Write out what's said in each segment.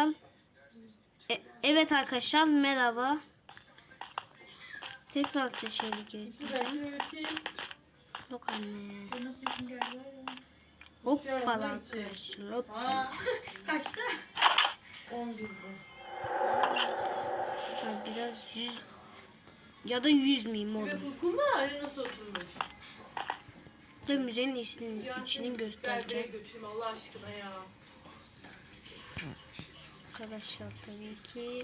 arkadaşlar. E- evet arkadaşlar merhaba. Tekrar seçelim gezeceğim. Yok anne. Hoppala arkadaşlar. Hoppala. Kaçta? 10 gibi. Ha, Biraz yüz ya da yüz miyim Ve oğlum. arı nasıl oturmuş? Tabii müzenin içini, içini göstereceğim. Allah aşkına ya. Arkadaşlar tabii ki.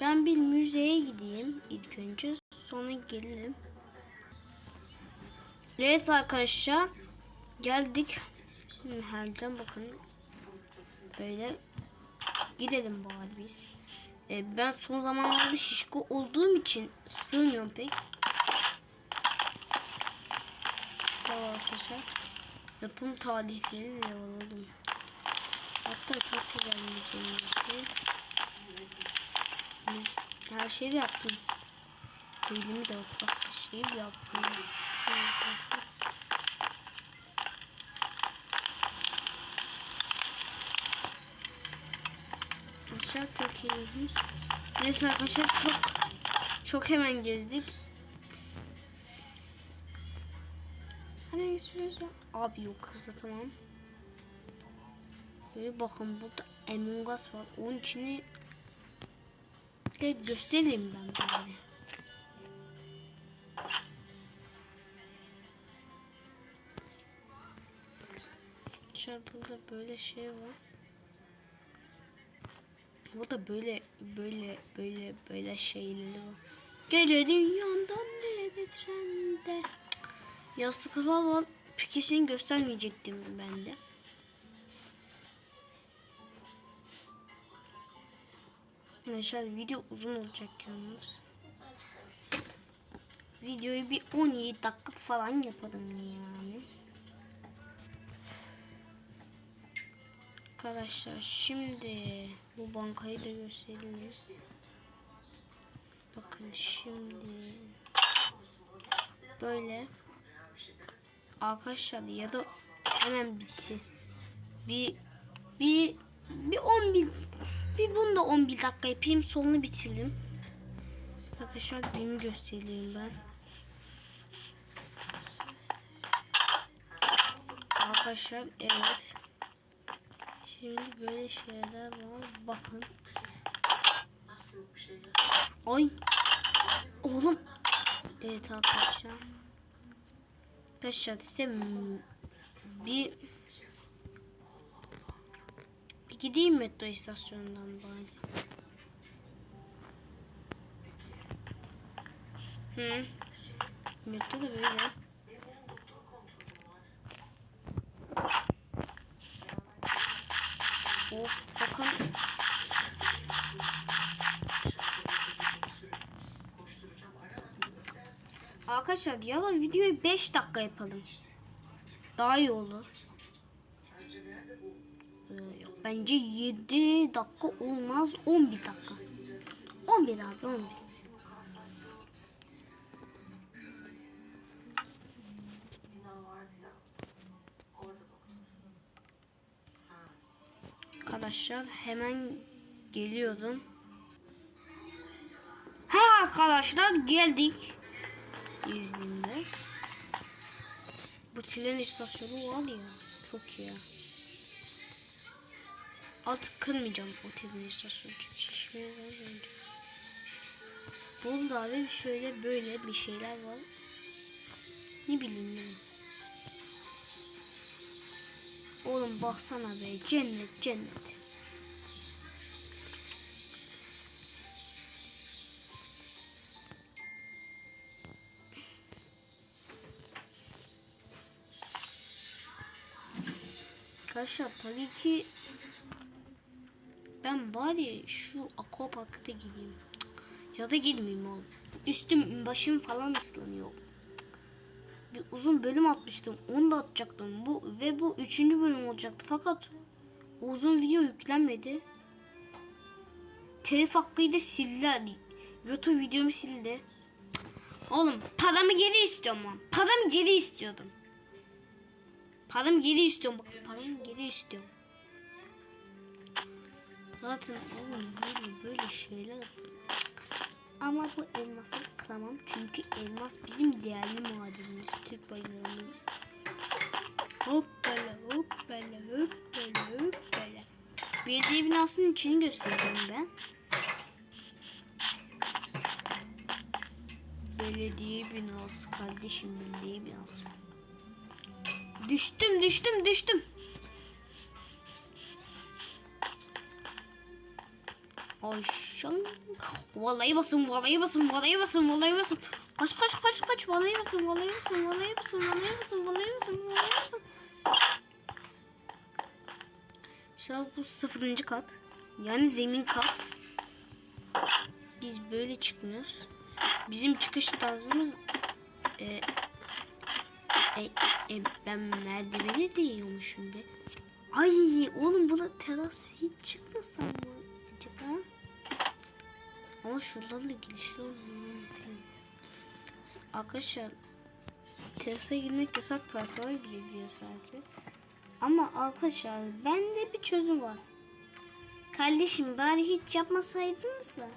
Ben bir müzeye gideyim ilk önce. Sonra gelirim. Evet arkadaşlar. Geldik. Herden bakın. Böyle gidelim bari biz. Ee, ben son zamanlarda şişko olduğum için sığmıyorum pek. Tamam arkadaşlar. Yapım tarihleri de alalım. Hatta çok güzel müziğin işte. Her şeyi yaptım. Elimi de bas şeyi yaptım. Arkadaşlar çok iyi. Neyse arkadaşlar çok çok hemen gezdik. Hani istiyoruz ya? Abi yok hızlı tamam. Böyle bakın burada Among Us var. Onun içini de göstereyim ben bari. Dışarıda böyle şey var. Bu da böyle böyle böyle böyle şeyleri var. Gece dünyandan neredesin de. Yastık var. Pikesini göstermeyecektim ben de. Arkadaşlar video uzun olacak yalnız. Videoyu bir 17 dakika falan yapalım yani. Arkadaşlar şimdi bu bankayı da gösterelim. Bakın şimdi böyle arkadaşlar ya da hemen bitti. Bir bir bir 11 bir bunu da 11 dakika yapayım sonunu bitirdim. Arkadaşlar benim göstereyim ben. Arkadaşlar evet. Şimdi böyle şeyler var. Bakın. Ay. Oğlum. Evet arkadaşlar. Arkadaşlar işte bir bir gideyim metro istasyonundan bari. Hı. Metro da böyle. Hop bakın. Arkadaşlar da videoyu 5 dakika yapalım. Daha iyi olur. Ee, yok, bence 7 dakika olmaz 11 dakika. 11 abi 11. Arkadaşlar hemen geliyordum. Ha arkadaşlar geldik. İzninle. Bu tren istasyonu var ya. Çok iyi. Artık kırmayacağım o tren istasyonu. Çünkü şişmeye bence. Burada abi şöyle böyle bir şeyler var. Ne bileyim ben. Oğlum baksana be cennet cennet. Arkadaşlar tabii ki ben bari şu aquapark'a gideyim. Ya da gitmeyeyim oğlum. Üstüm başım falan ıslanıyor. Bir uzun bölüm atmıştım. Onu da atacaktım. Bu ve bu üçüncü bölüm olacaktı. Fakat uzun video yüklenmedi. Telif hakkıyı da sildiler. YouTube videomu sildi. Oğlum paramı geri istiyorum ben. Paramı geri istiyordum. Paramı geri istiyorum. Bak paramı geri istiyorum. Zaten oğlum böyle böyle şeyler ama bu elması kıramam çünkü elmas bizim değerli madenimiz, Türk bayrağımız. Hoppala hoppala hoppala hoppala. Belediye binasının içini göstereceğim ben. Belediye binası kardeşim belediye binası. Düştüm düştüm düştüm. Ayşan. Vallahi basın, vallahi basın, vallahi basın, vallahi basın. Kaç kaç kaç kaç, vallahi basın, vallahi basın, vallahi basın, vallahi basın, vallahi basın, vallahi basın. İnşallah bu sıfırıncı kat. Yani zemin kat. Biz böyle çıkmıyoruz. Bizim çıkış tarzımız e, e, e, ben merdiveni değiyormuşum be. Ay oğlum buna teras hiç çıkmasam mı acaba? Ama şuradan da girişler. Arkadaşlar terasa girmek yasak personel girebiliyor sadece. Ama arkadaşlar bende bir çözüm var. Kardeşim bari hiç yapmasaydınız da.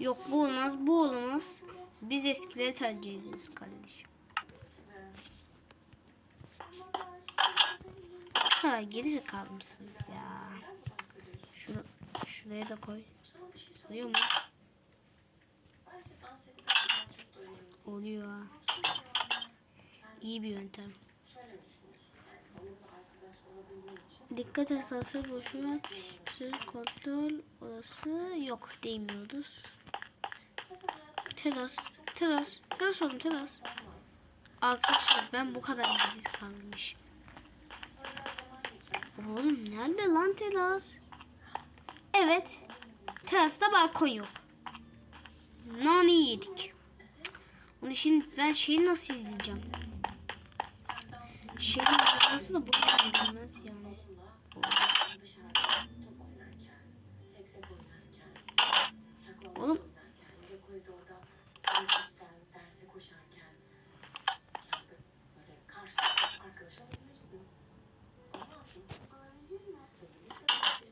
Yok bu olmaz bu olmaz. Biz eskileri tercih ederiz kardeşim. Bu kadar gerizekalı mısınız ya? Şunu, şuraya da koy. Oluyor mu? Oluyor. İyi bir yöntem. Dikkat asansör boşuna söz kontrol odası yok değmiyoruz. Teras, teras, teras oğlum teras. Arkadaşlar ben bu kadar geriz kalmış. Oğlum nerede lan teras? Evet. Terasta balkon yok. Nani yedik. Onu şimdi ben şeyi nasıl izleyeceğim? Şeyin nasıl da bu kadar gidilmez yani. Oğlum derse koşarken yanında böyle karşılaşıp arkadaş olabilirsiniz. Olmaz mı? Olabilir mi? Tabii ki.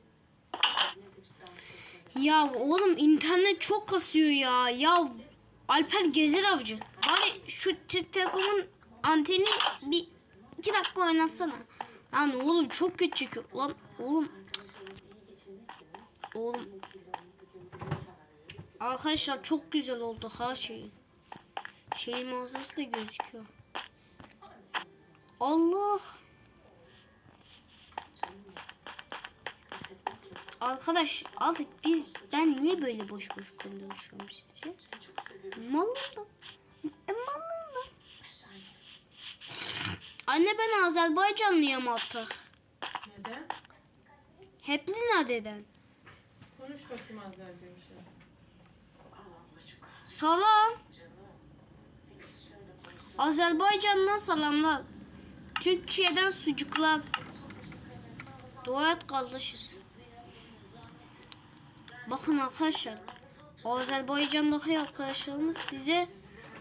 Yine de biz daha çok ya oğlum internet çok kasıyor ya. Ya Alper Gezer Avcı. Bari şu Türk Telekom'un anteni bir iki dakika oynatsana. Lan oğlum çok kötü çekiyor. Lan oğlum oğlum arkadaşlar çok güzel oldu her şey. Şeyin manzarası da gözüküyor. Allah. Arkadaş aldık biz ben niye böyle boş boş konuşuyorum sizce? Seviyorum. Malından. E. Aşağı in. Anne ben Azerbaycanlıyım artık. Neden? Hepli nereden? Konuş bakayım Azerbaycan. Salam. Azerbaycan'dan salamlar. Türkiye'den sucuklar. Dua et kardeşiz. Bakın arkadaşlar. Azerbaycan'daki arkadaşlarımız size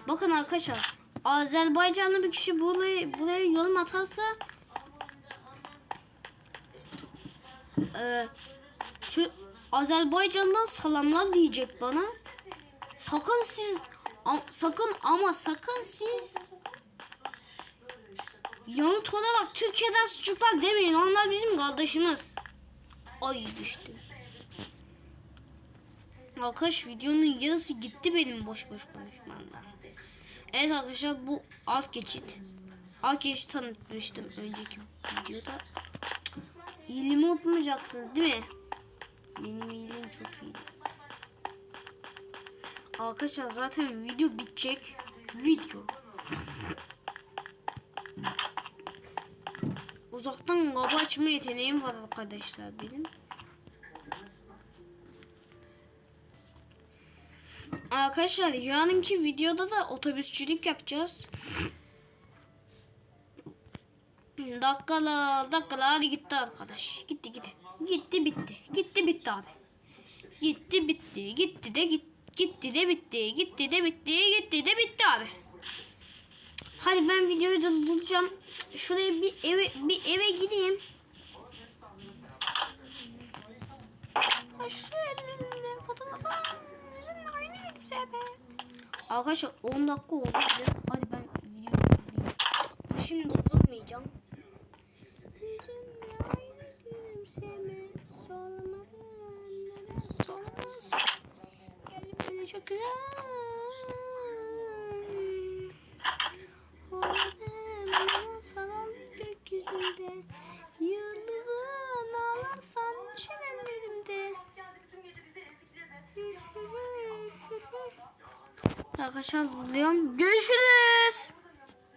bakın arkadaşlar. Azerbaycanlı bir kişi buraya, buraya yorum atarsa e, Tü- Azerbaycan'dan salamlar diyecek bana. Sakın siz sakın ama sakın siz yanıt olarak Türkiye'den sucuklar demeyin. Onlar bizim kardeşimiz. Ay düştü. Arkadaş videonun yarısı gitti benim boş boş konuşmamdan. Evet arkadaşlar bu alt geçit. Alt geçit tanıtmıştım önceki videoda. İyiliğimi unutmayacaksınız değil mi? Benim iyiliğim çok iyi. Arkadaşlar zaten video bitecek. Video. Uzaktan kaba açma yeteneğim var arkadaşlar benim. Arkadaşlar yarınki videoda da otobüsçülük yapacağız. dakikalar dakikalar gitti arkadaş. Gitti gitti. Gitti bitti. Gitti bitti abi. Gitti bitti. Gitti de gitti. Gitti de bitti. Gitti de bitti. Gitti de bitti abi. Hadi ben videoyu durduracağım. Şuraya bir eve bir eve gideyim. Arkadaşlar 10 dakika oldu bile. Hadi ben gidiyorum. Şimdi durmayacağım. Çok güzel. arkadaşlar buluyorum. Görüşürüz.